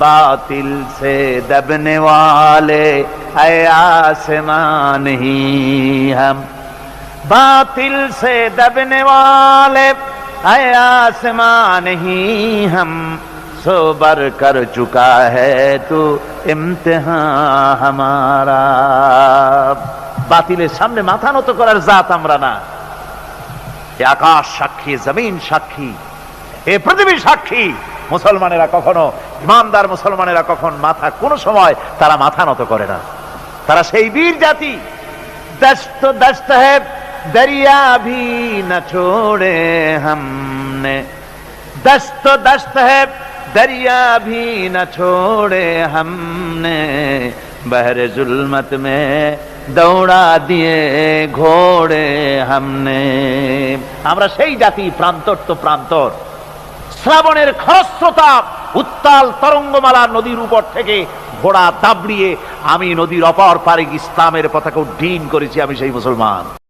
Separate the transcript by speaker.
Speaker 1: बातिल से दबने वाले है आसमान ही हम बातिल से दबने वाले है आसमान ही हम सोबर कर चुका है तू इम्तिहान हमारा বাতিলের সামনে মাথা নত করার জাত আমরা না এ আকাশ সাক্ষী জমিন সাক্ষী এ পৃথিবী সাক্ষী মুসলমানেরা কখনো ইমানদার মুসলমানেরা কখন মাথা কোনো সময় তারা মাথা নত করে না। তারা সেই বীর জাতি। দস্ত দস্ত হ্যাঁ দরিয়া না ছোড়ে হামনে। দস্ত দস্ত হ্যাঁ ভি না ছোড়ে হামনে। বহর জুলমত মে দৌড়া দিয়ে ঘোড়ে হামনে। আমরা সেই জাতি, প্রান্তর তো প্রান্তর। শ্রাবণের খরস্রোতা উত্তাল তরঙ্গমালা নদীর উপর থেকে ঘোড়া দাবড়িয়ে আমি নদীর অপর পারে ইসলামের পতাকা উড্ডীন করেছি, আমি সেই মুসলমান।